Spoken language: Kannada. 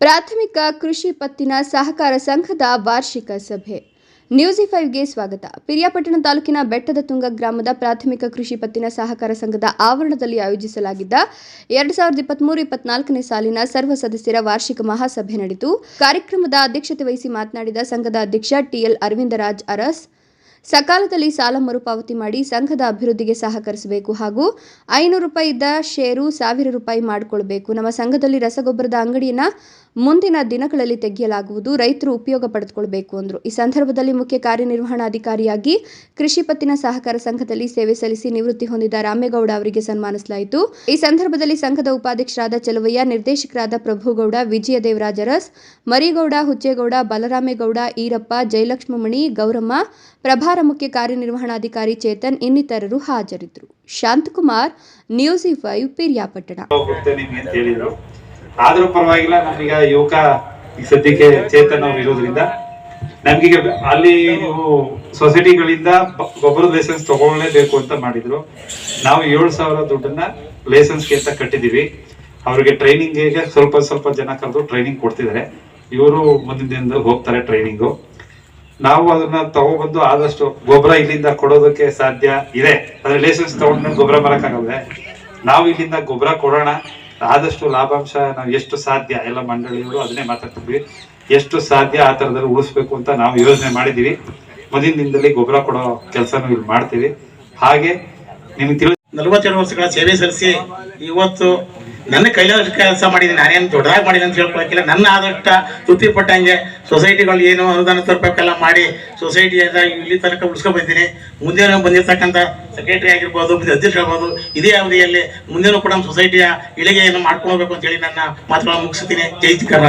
ಪ್ರಾಥಮಿಕ ಕೃಷಿ ಪತ್ತಿನ ಸಹಕಾರ ಸಂಘದ ವಾರ್ಷಿಕ ಸಭೆ. ನ್ಯೂಸಿ ಫೈವ್ಗೆ ಸ್ವಾಗತ. ಪಿರಿಯಾಪಟ್ಟಣ ತಾಲೂಕಿನ ಬೆಟ್ಟದ ತುಂಗ ಗ್ರಾಮದ ಪ್ರಾಥಮಿಕ ಕೃಷಿ ಪತ್ತಿನ ಸಹಕಾರ ಸಂಘದ ಆವರಣದಲ್ಲಿ ಆಯೋಜಿಸಲಾಗಿದ್ದ ಎರಡು ಸಾವಿರದ ಇಪ್ಪತ್ಮೂರು ಇಪ್ಪತ್ನಾಲ್ಕನೇ ಸಾಲಿನ ಸರ್ವ ಸದಸ್ಯರ ವಾರ್ಷಿಕ ಮಹಾಸಭೆ ನಡೆಯಿತು ಕಾರ್ಯಕ್ರಮದ ಅಧ್ಯಕ್ಷತೆ ವಹಿಸಿ ಮಾತನಾಡಿದ ಸಂಘದ ಅಧ್ಯಕ್ಷ ಟಿಎಲ್ ಅರವಿಂದರಾಜ್ ಅರಸ್, ಸಕಾಲದಲ್ಲಿ ಸಾಲ ಮರುಪಾವತಿ ಮಾಡಿ ಸಂಘದ ಅಭಿವೃದ್ಧಿಗೆ ಸಹಕರಿಸಬೇಕು ಹಾಗೂ ಐನೂರು ರೂಪಾಯಿ ಇದ್ದ ಷೇರು ಸಾವಿರ ರೂಪಾಯಿ ಮಾಡಿಕೊಳ್ಬೇಕು. ನಮ್ಮ ಸಂಘದಲ್ಲಿ ರಸಗೊಬ್ಬರದ ಅಂಗಡಿಯನ್ನ ಮುಂದಿನ ದಿನಗಳಲ್ಲಿ ತೆಗೆಯಲಾಗುವುದು, ರೈತರು ಉಪಯೋಗ ಪಡೆದುಕೊಳ್ಬೇಕು ಅಂದರು. ಈ ಸಂದರ್ಭದಲ್ಲಿ ಮುಖ್ಯ ಕಾರ್ಯನಿರ್ವಹಣಾಧಿಕಾರಿಯಾಗಿ ಕೃಷಿ ಪತ್ತಿನ ಸಹಕಾರ ಸಂಘದಲ್ಲಿ ಸೇವೆ ಸಲ್ಲಿಸಿ ನಿವೃತ್ತಿ ಹೊಂದಿದ ರಾಮೇಗೌಡ ಅವರಿಗೆ ಸನ್ಮಾನಿಸಲಾಯಿತು. ಈ ಸಂದರ್ಭದಲ್ಲಿ ಸಂಘದ ಉಪಾಧ್ಯಕ್ಷರಾದ ಚಲುವಯ್ಯ, ನಿರ್ದೇಶಕರಾದ ಪ್ರಭುಗೌಡ ವಿಜಯ ದೇವರಾಜರಸ್ ಮರಿಗೌಡ, ಹುಚ್ಚೇಗೌಡ, ಬಲರಾಮೇಗೌಡ, ಈರಪ್ಪ, ಜಯಲಕ್ಷ್ಮಮಣಿ, ಗೌರಮ್ಮ, ಪ್ರಭಾರ ಮುಖ್ಯ ಕಾರ್ಯನಿರ್ವಹಣಾಧಿಕಾರಿ ಚೇತನ್ ಇನ್ನಿತರರು ಹಾಜರಿದ್ದರು. Shantakumar, news five, Piriyapatna. ಆದ್ರೂ ಪರವಾಗಿಲ್ಲ, ನಮ್ಗೀಗ ಯುವಕ ಈ ಸದ್ಯಕ್ಕೆ ಚೇತನ್ ಅವ್ರು ಇರೋದ್ರಿಂದ. ನಮ್ಗೀಗ ಅಲ್ಲಿ ನೀವು ಸೊಸೈಟಿಗಳಿಂದ ಗೊಬ್ಬರದ ಲೈಸೆನ್ಸ್ ತಗೊಳ್ಳೇಬೇಕು ಅಂತ ಮಾಡಿದ್ರು. ನಾವು ಏಳು ಸಾವಿರ ದುಡ್ಡನ್ನ ಲೈಸೆನ್ಸ್ಗೆ ಅಂತ ಕಟ್ಟಿದೀವಿ ಅವ್ರಿಗೆ ಟ್ರೈನಿಂಗ್ ಸ್ವಲ್ಪ ಸ್ವಲ್ಪ ಜನ ಕರೆದು ಟ್ರೈನಿಂಗ್ ಕೊಡ್ತಿದ್ದಾರೆ. ಇವರು ಮುಂದಿನ ದಿನದಲ್ಲಿ ಹೋಗ್ತಾರೆ ಟ್ರೈನಿಂಗು ನಾವು ಅದನ್ನ ತಗೊಬಂದು ಆದಷ್ಟು ಗೊಬ್ಬರ ಇಲ್ಲಿಂದ ಕೊಡೋದಕ್ಕೆ ಸಾಧ್ಯ ಇದೆ. ಅದ್ರ ಲೈಸೆನ್ಸ್ ತಗೊಂಡ್ಮೇಲೆ ಗೊಬ್ಬರ ಬರಕ್ಕಾಗಲ್ವೇ ನಾವು ಇಲ್ಲಿಂದ ಗೊಬ್ಬರ ಕೊಡೋಣ. ಆದಷ್ಟು ಲಾಭಾಂಶ ನಾವು ಎಷ್ಟು ಸಾಧ್ಯ ಎಲ್ಲ ಮಂಡಳಿಯವರು ಅದನ್ನೇ ಮಾತಾಡ್ತಿದ್ವಿ. ಎಷ್ಟು ಸಾಧ್ಯ ಆ ತರದಲ್ಲಿ ಉಳಿಸ್ಬೇಕು ಅಂತ ನಾವು ಯೋಜನೆ ಮಾಡಿದ್ದೀವಿ. ಮುಂದಿನ ದಿನದಲ್ಲಿ ಗೊಬ್ಬರ ಕೊಡೋ ಕೆಲಸನೂ ಇಲ್ಲಿ ಮಾಡ್ತೀವಿ. ಹಾಗೆ ನಿಮ್ಗೆ ತಿಳಿ ನಲವತ್ತೆರಡು ವರ್ಷಗಳ ಸೇವೆ ಸಲ್ಲಿಸಿ ಇವತ್ತು ನನ್ನ ಕೈಲಾದ ಕೆಲಸ ಮಾಡಿದ್ದೀನಿ. ನಾನೇನು ದೊಡ್ಡದಾಗಿ ಮಾಡಿದ್ದೀನಿ ಅಂತ ಹೇಳ್ಕೊಳಕ್ಕಿಲ್ಲ. ನನ್ನ ಆದಷ್ಟ ತೃಪ್ತಿ ಪಟ್ಟಂಗೆ ಸೊಸೈಟಿಗಳು ಏನು ಅನುದಾನ ತರಬೇಕೆಲ್ಲ ಮಾಡಿ ಸೊಸೈಟಿಯಿಂದ ಇಲ್ಲಿ ತನಕ ಉಳಿಸ್ಕೊಂಡ್ ಬಂದಿದ್ದೀನಿ ಮುಂದೆ ಬಂದಿರ್ತಕ್ಕಂಥ ಸೆಕ್ರೆಟರಿ ಆಗಿರ್ಬೋದು, ಮುಂದೆ ಅಧ್ಯಕ್ಷ ಆಗ್ಬೋದು, ಇದೇ ಅವಧಿಯಲ್ಲಿ ಮುಂದೇನೂ ಕೂಡ ನಮ್ಮ ಸೊಸೈಟಿಯ ಇಳಿಗೆಯನ್ನು ಮಾಡ್ಕೊಳ್ಬೇಕು ಅಂತೇಳಿ ಅಂತ ಹೇಳಿ ನನ್ನ ಮಾತುಗಳನ್ನು ಮುಗಿಸ್ತೀನಿ. ಜೈ ಕರ್ನಾಟಕ.